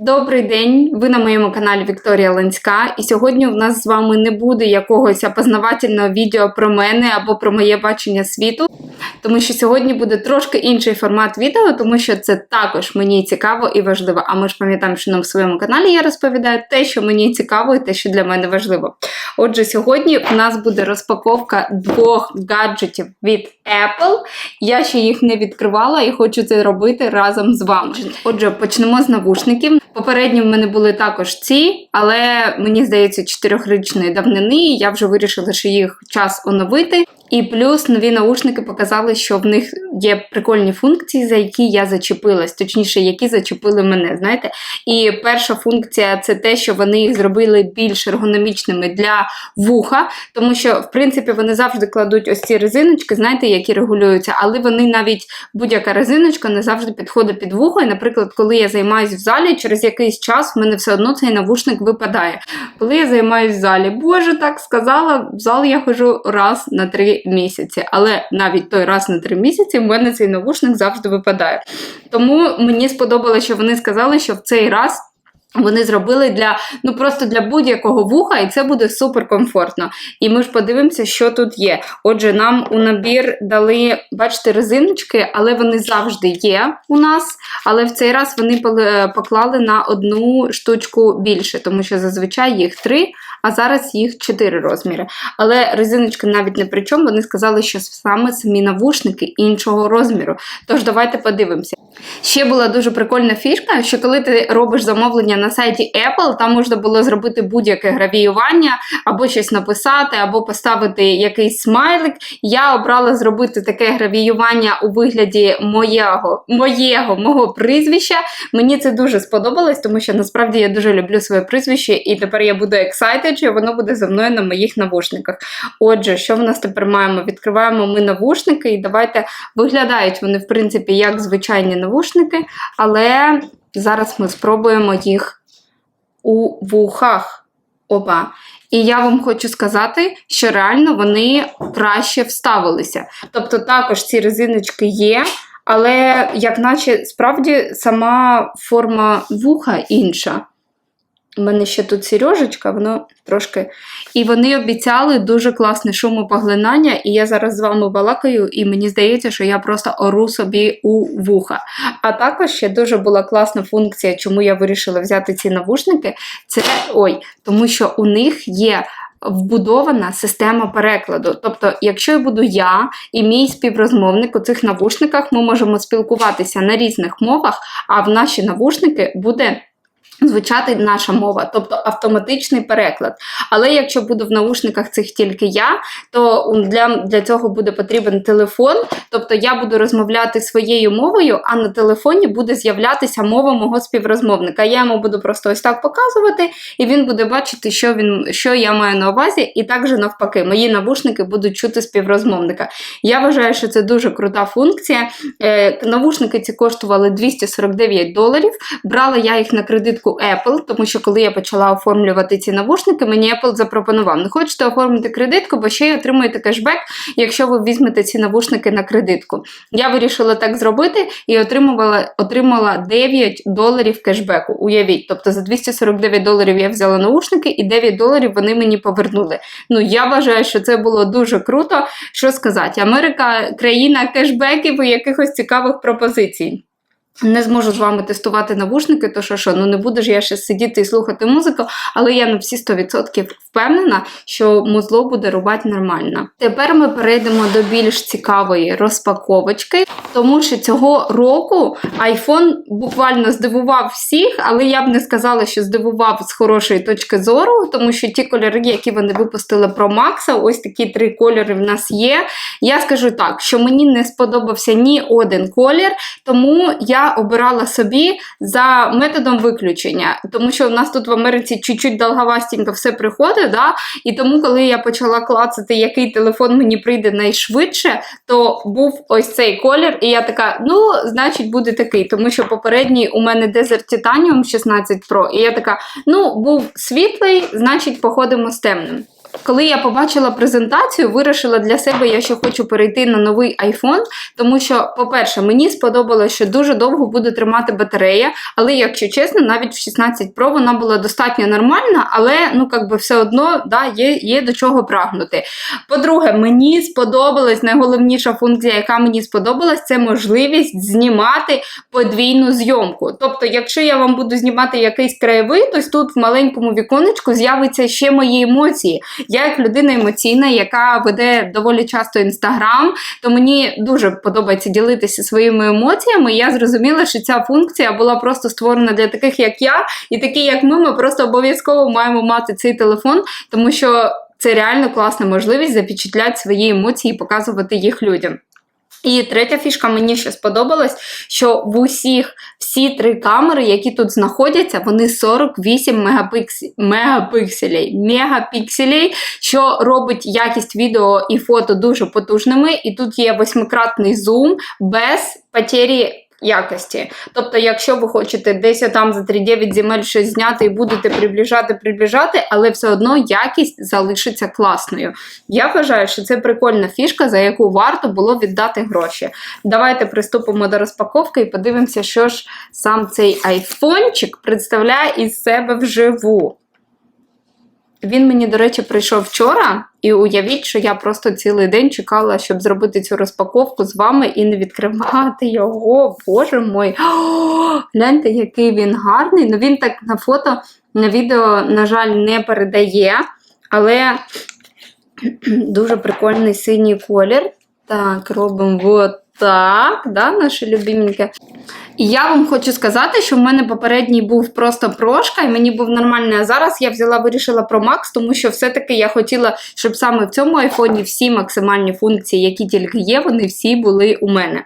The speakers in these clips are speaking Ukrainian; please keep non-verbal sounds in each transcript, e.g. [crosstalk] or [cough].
Добрий день! Ви на моєму каналі Вікторія Ленська, і сьогодні у нас з вами не буде якогось опознавательного відео про мене або про моє бачення світу, тому що сьогодні буде трошки інший формат відео, тому що це також мені цікаво і важливо. А ми ж пам'ятаємо, що на своєму каналі я розповідаю те, що мені цікаво, і те, що для мене важливо. Отже, сьогодні у нас буде розпаковка двох гаджетів від Apple. Я ще їх не відкривала і хочу це робити разом з вами. Отже, почнемо з навушників. Попередні в мене були також ці, але мені здається, чотирьохрічної давнини. Я вже вирішила, що їх час оновити. І плюс нові наушники показали, що в них є прикольні функції, за які я зачепилась, точніше, які зачепили мене. Знаєте, і перша функція це те, що вони їх зробили більш ергономічними для вуха, тому що, в принципі, вони завжди кладуть ось ці резиночки, знаєте, які регулюються, але вони навіть будь-яка резиночка не завжди підходить під вухо. І, наприклад, коли я займаюся в залі, через якийсь час в мене все одно цей навушник випадає. Коли я займаюся в залі, боже, так сказала, в зал я ходжу раз на три місяці, але навіть той раз на три місяці в мене цей навушник завжди випадає. Тому мені сподобалося, що вони сказали, що в цей раз. Вони зробили для ну просто для будь-якого вуха, і це буде супер комфортно. І ми ж подивимося, що тут є. Отже, нам у набір дали, бачите, резиночки, але вони завжди є у нас. Але в цей раз вони поклали на одну штучку більше, тому що зазвичай їх три, а зараз їх чотири розміри. Але резиночки навіть не при чому, вони сказали, що саме самі навушники іншого розміру. Тож давайте подивимося. Ще була дуже прикольна фішка, що коли ти робиш замовлення на сайті Apple, там можна було зробити будь-яке гравіювання, або щось написати, або поставити якийсь смайлик. Я обрала зробити таке гравіювання у вигляді моєго, моєго мого прізвища. Мені це дуже сподобалось, тому що насправді я дуже люблю своє прізвище, і тепер я буду excited, що воно буде за мною на моїх навушниках. Отже, що в нас тепер маємо? Відкриваємо ми навушники, і давайте виглядають вони, в принципі, як звичайні навушники, але зараз ми спробуємо їх у вухах. Опа. І я вам хочу сказати, що реально вони краще вставилися. Тобто, також ці резиночки є, але, як наче, справді сама форма вуха інша. У мене ще тут сережечка, воно трошки. І вони обіцяли дуже класне шумопоглинання, і я зараз з вами балакаю, і мені здається, що я просто ору собі у вуха. А також ще дуже була класна функція, чому я вирішила взяти ці навушники. Це ой, тому що у них є. Вбудована система перекладу. Тобто, якщо я буду я і мій співрозмовник у цих навушниках, ми можемо спілкуватися на різних мовах, а в наші навушники буде звучати наша мова, тобто автоматичний переклад. Але якщо буду в наушниках цих тільки я, то для для цього буде потрібен телефон, тобто я буду розмовляти своєю мовою, а на телефоні буде з'являтися мова мого співрозмовника. Я йому буду просто ось так показувати, і він буде бачити, що він, що я маю на увазі, і також навпаки, мої навушники будуть чути співрозмовника. Я вважаю, що це дуже крута функція. Е, Навушники ці коштували 249 доларів. Брала я їх на кредитку кредитку Apple, тому що коли я почала оформлювати ці навушники, мені Apple запропонував: не хочете оформити кредитку, бо ще й отримуєте кешбек, якщо ви візьмете ці навушники на кредитку. Я вирішила так зробити і отримувала отримала 9 доларів кешбеку. Уявіть, тобто за 249 доларів я взяла наушники, і 9 доларів вони мені повернули. Ну, я вважаю, що це було дуже круто. Що сказати, Америка країна кешбеків і якихось цікавих пропозицій. Не зможу з вами тестувати навушники, то що що, ну не буду ж я ще сидіти і слухати музику, але я на всі 100% впевнена, що музло буде рубати нормально. Тепер ми перейдемо до більш цікавої розпаковочки, тому що цього року iPhone буквально здивував всіх, але я б не сказала, що здивував з хорошої точки зору, тому що ті кольори, які вони випустили про Макса, ось такі три кольори в нас є. Я скажу так, що мені не сподобався ні один колір, тому я обирала собі за методом виключення, тому що у нас тут в Америці чуть-чуть довговастенько все приходить. Да? І тому, коли я почала клацати, який телефон мені прийде найшвидше, то був ось цей колір. І я така, ну, значить, буде такий, тому що попередній у мене Desert Titanium 16 Pro, і я така, ну, був світлий, значить, походимо з темним. Коли я побачила презентацію, вирішила для себе, я ще хочу перейти на новий iPhone, тому що, по-перше, мені сподобалося, що дуже довго буде тримати батарея, але, якщо чесно, навіть в 16 Pro вона була достатньо нормальна, але ну, как би все одно да, є, є до чого прагнути. По-друге, мені сподобалась найголовніша функція, яка мені сподобалась, це можливість знімати подвійну зйомку. Тобто, якщо я вам буду знімати якийсь краєвид, ось тут в маленькому віконечку з'явиться ще мої емоції. Я, як людина емоційна, яка веде доволі часто інстаграм, то мені дуже подобається ділитися своїми емоціями. Я зрозуміла, що ця функція була просто створена для таких, як я, і такі, як ми, ми просто обов'язково маємо мати цей телефон, тому що це реально класна можливість запечатляти свої емоції і показувати їх людям. І третя фішка мені ще сподобалась, що в усіх всі три камери, які тут знаходяться, вони 48 мегапікселей, мегапікселей, що робить якість відео і фото дуже потужними. І тут є восьмикратний зум без потері якості. Тобто, якщо ви хочете десь там за 3-9 земель щось зняти і будете приближати, приближати, але все одно якість залишиться класною. Я вважаю, що це прикольна фішка, за яку варто було віддати гроші. Давайте приступимо до розпаковки і подивимося, що ж сам цей айфончик представляє із себе вживу. Він мені, до речі, прийшов вчора, і уявіть, що я просто цілий день чекала, щоб зробити цю розпаковку з вами і не відкривати його. Боже мой! Гляньте, який він гарний. Ну він так на фото, на відео, на жаль, не передає, але [clears throat] дуже прикольний синій колір. Так, робимо от так, да, наше любименьке. І я вам хочу сказати, що в мене попередній був просто прошка, і мені був нормальний. А зараз я взяла, вирішила про Max, тому що все-таки я хотіла, щоб саме в цьому айфоні всі максимальні функції, які тільки є, вони всі були у мене.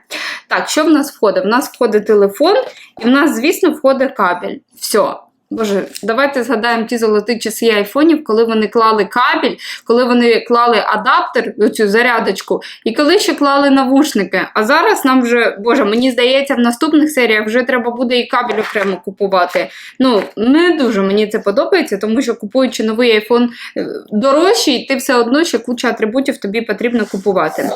Так, що в нас входить? В нас входить телефон, і в нас, звісно, входить кабель. Все. Боже, давайте згадаємо ті золоті часи айфонів, коли вони клали кабель, коли вони клали адаптер, оцю зарядочку, і коли ще клали навушники. А зараз нам вже, боже, мені здається, в наступних серіях вже треба буде і кабель окремо купувати. Ну, не дуже мені це подобається, тому що купуючи новий айфон е, дорожчий, ти все одно ще куча атрибутів тобі потрібно купувати.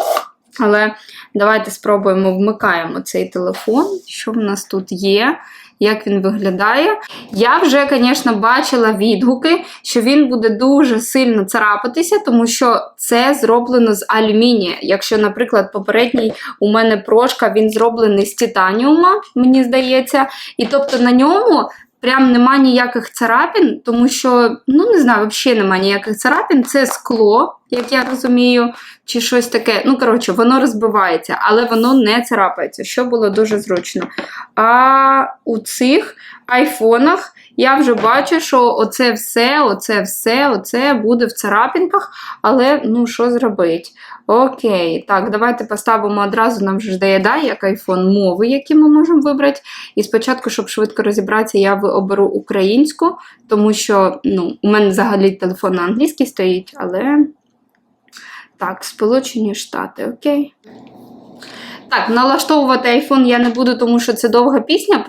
Але давайте спробуємо вмикаємо цей телефон, що в нас тут є як він виглядає. Я вже, звісно, бачила відгуки, що він буде дуже сильно царапатися, тому що це зроблено з алюмінія. Якщо, наприклад, попередній у мене прошка, він зроблений з титаніума, мені здається, і тобто на ньому. Прям нема ніяких царапін, тому що, ну не знаю, взагалі нема ніяких царапін. Це скло, як я розумію, чи щось таке. Ну, коротше, воно розбивається, але воно не царапається, що було дуже зручно. А у цих айфонах я вже бачу, що оце все, оце все, оце буде в царапінках, але ну, що зробить? Окей, так, давайте поставимо одразу, нам вже доїдає, як айфон мови, які ми можемо вибрати. І спочатку, щоб швидко розібратися, я оберу українську, тому що ну, у мене взагалі телефон на англійській стоїть, але. Так, Сполучені Штати, окей. Так, налаштовувати iPhone я не буду, тому що це довга пісня.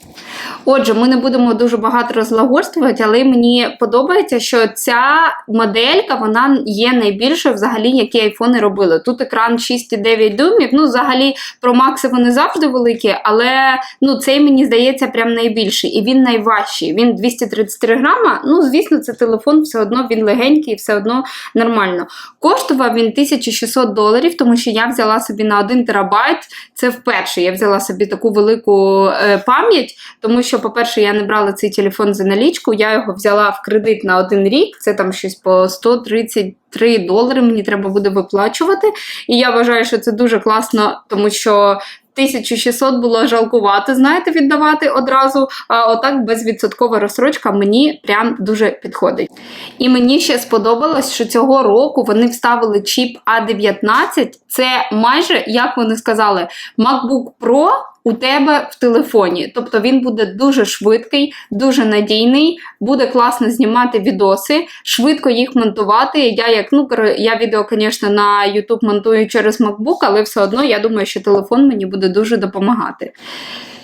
Отже, ми не будемо дуже багато розлагольствувати, але мені подобається, що ця моделька вона є найбільшою, взагалі, які айфони робили. Тут екран 6,9 дюймів. Ну, взагалі, про Макси вони завжди великі, але ну, цей мені здається прям найбільший. І він найважчий. Він 233 грама. Ну, звісно, це телефон, все одно він легенький, все одно нормально. Коштував він 1600 доларів, тому що я взяла собі на 1 терабайт. Це вперше я взяла собі таку велику е, пам'ять, тому що, по-перше, я не брала цей телефон за налічку, я його взяла в кредит на один рік, це там щось по 133 долари мені треба буде виплачувати. І я вважаю, що це дуже класно, тому що 1600 було жалкувати, знаєте, віддавати одразу. А отак безвідсоткова розсрочка мені прям дуже підходить. І мені ще сподобалось, що цього року вони вставили чіп А19. Це майже, як вони сказали, MacBook Pro у тебе в телефоні. Тобто він буде дуже швидкий, дуже надійний, буде класно знімати відоси, швидко їх монтувати. Я як ну я відео, звісно, на YouTube монтую через MacBook, але все одно я думаю, що телефон мені буде дуже допомагати.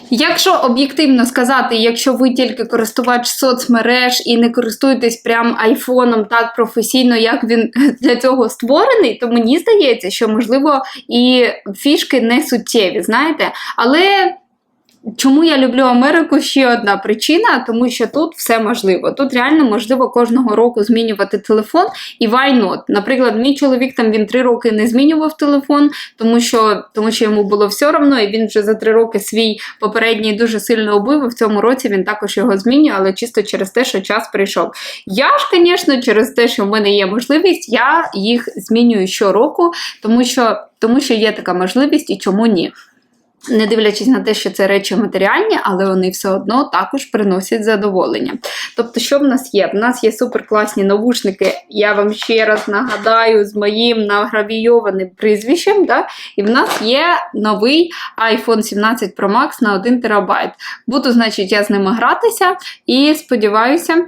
Якщо об'єктивно сказати, якщо ви тільки користувач соцмереж і не користуєтесь прям айфоном так професійно, як він [laughs] для цього створений, то мені здається, що можливо і фішки не суттєві, знаєте, але. Чому я люблю Америку? Ще одна причина, тому що тут все можливо. Тут реально можливо кожного року змінювати телефон і why not? Наприклад, мій чоловік там він три роки не змінював телефон, тому що тому що йому було все одно, і він вже за три роки свій попередній дуже сильно убив. І в цьому році він також його змінює, але чисто через те, що час прийшов. Я ж, звісно, через те, що в мене є можливість, я їх змінюю щороку, тому що, тому що є така можливість і чому ні. Не дивлячись на те, що це речі матеріальні, але вони все одно також приносять задоволення. Тобто, що в нас є? В нас є суперкласні навушники, я вам ще раз нагадаю, з моїм награвійованим прізвищем. Да? І в нас є новий iPhone 17 Pro Max на 1 терабайт. Буду, значить, я з ними гратися і сподіваюся.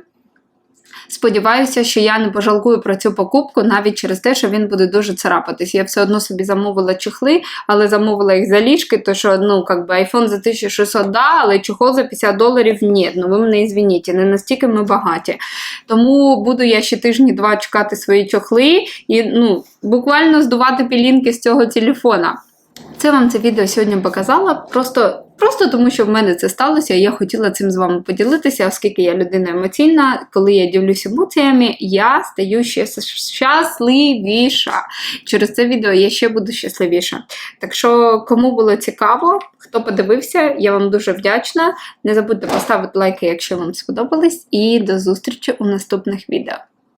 Сподіваюся, що я не пожалкую про цю покупку навіть через те, що він буде дуже царапатись. Я все одно собі замовила чехли, але замовила їх за ліжки, то що ну, как би, iPhone за 1600 да, але чехол за 50 доларів ні. Ну ви мене ізвініть, не настільки ми багаті. Тому буду я ще тижні два чекати свої чохли і ну, буквально здувати пілінки з цього телефона. Це вам це відео сьогодні показала. Просто Просто тому, що в мене це сталося, і я хотіла цим з вами поділитися, оскільки я людина емоційна. Коли я ділюсь емоціями, я стаю ще щасливіша. Через це відео я ще буду щасливіша. Так що, кому було цікаво, хто подивився, я вам дуже вдячна. Не забудьте поставити лайки, якщо вам сподобалось, і до зустрічі у наступних відео.